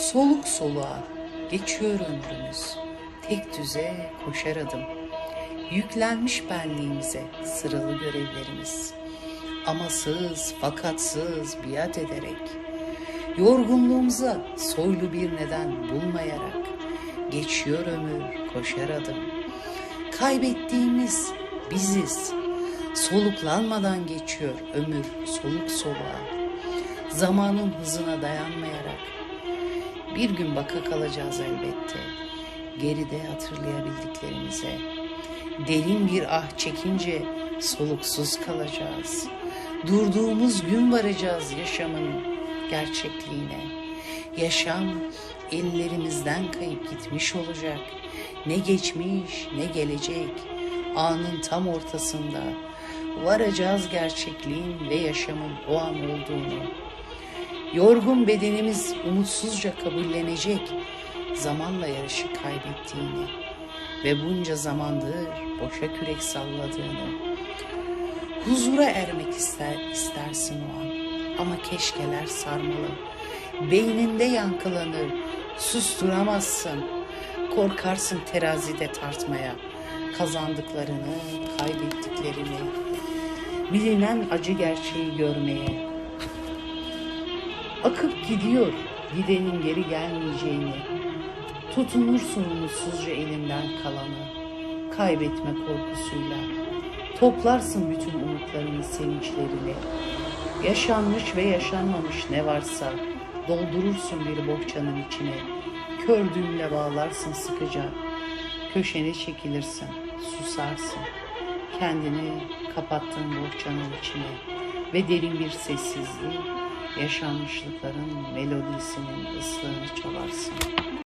Soluk soluğa geçiyor ömrümüz. Tek düze koşar adım. Yüklenmiş benliğimize sıralı görevlerimiz. Amasız fakatsız biat ederek. Yorgunluğumuza soylu bir neden bulmayarak. Geçiyor ömür koşar adım. Kaybettiğimiz biziz. Soluklanmadan geçiyor ömür soluk soluğa. Zamanın hızına dayanmayarak bir gün baka kalacağız elbette. Geride hatırlayabildiklerimize. Derin bir ah çekince soluksuz kalacağız. Durduğumuz gün varacağız yaşamın gerçekliğine. Yaşam ellerimizden kayıp gitmiş olacak. Ne geçmiş ne gelecek. Anın tam ortasında varacağız gerçekliğin ve yaşamın o an olduğunu. Yorgun bedenimiz umutsuzca kabullenecek zamanla yarışı kaybettiğini ve bunca zamandır boşa kürek salladığını. Huzura ermek ister istersin o an ama keşkeler sarmalı. Beyninde yankılanır, susturamazsın. Korkarsın terazide tartmaya, kazandıklarını, kaybettiklerini, bilinen acı gerçeği görmeye. Akıp gidiyor gidenin geri gelmeyeceğini. Tutunursun umutsuzca elinden kalanı. Kaybetme korkusuyla. Toplarsın bütün umutlarını sevinçlerini. Yaşanmış ve yaşanmamış ne varsa doldurursun bir bohçanın içine. Kör düğümle bağlarsın sıkıca. Köşene çekilirsin, susarsın. Kendini kapattığın bohçanın içine ve derin bir sessizliği yaşanmışlıkların melodisinin ıslığını çalarsın.